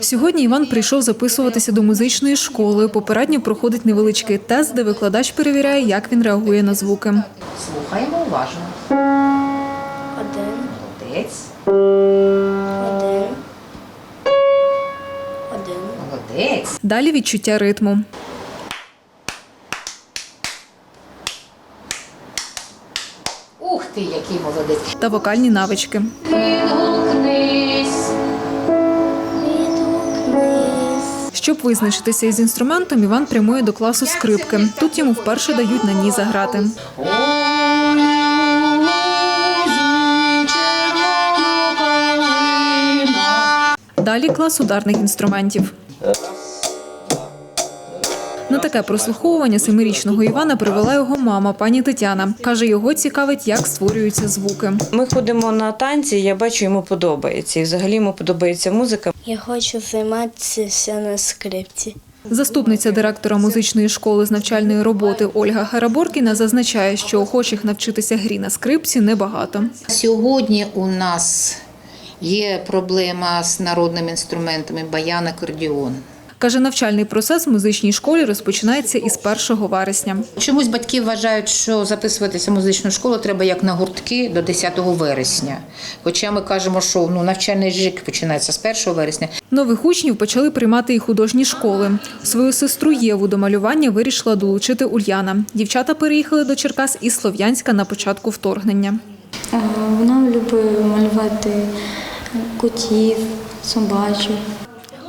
Сьогодні Іван прийшов записуватися до музичної школи. Попередньо проходить невеличкий тест, де викладач перевіряє, як він реагує на звуки. Слухаємо уважно. Один, Молодець, один, один, молодець. Далі відчуття ритму. Ух ти, який молодець. та вокальні навички. Відгукнись. Щоб визначитися із інструментом, Іван прямує до класу скрипки. Тут йому вперше дають на ній заграти. Далі клас ударних інструментів. На таке прослуховування семирічного Івана привела його мама, пані Тетяна. Каже, його цікавить, як створюються звуки. Ми ходимо на танці, я бачу, йому подобається. І взагалі йому подобається музика. Я хочу займатися на скрипці. Заступниця директора музичної школи з навчальної роботи Ольга Хараборкіна зазначає, що охочих навчитися грі на скрипці небагато. Сьогодні у нас є проблема з народними інструментами баян, акордіон. Каже, навчальний процес в музичній школі розпочинається із 1 вересня. Чомусь батьки вважають, що записуватися в музичну школу треба як на гуртки до 10 вересня. Хоча ми кажемо, що ну, навчальний рік починається з 1 вересня. Нових учнів почали приймати і художні школи. Свою сестру Єву до малювання вирішила долучити Ульяна. Дівчата переїхали до Черкас із Слов'янська на початку вторгнення. Е, Вона любить малювати котів, собачок.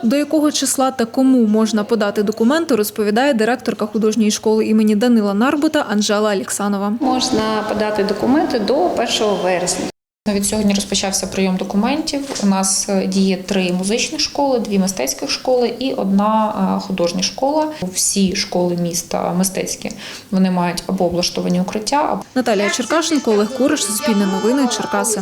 До якого числа та кому можна подати документи, розповідає директорка художньої школи імені Данила Нарбута Анжела Алексанова. Можна подати документи до 1 вересня. Від сьогодні розпочався прийом документів. У нас е, діє три музичні школи, дві мистецькі школи і одна е, художня школа. Всі школи міста мистецькі вони мають або облаштовані укриття, або Наталія Черкашенко, Олег Куриш, Суспільне новини, Черкаси.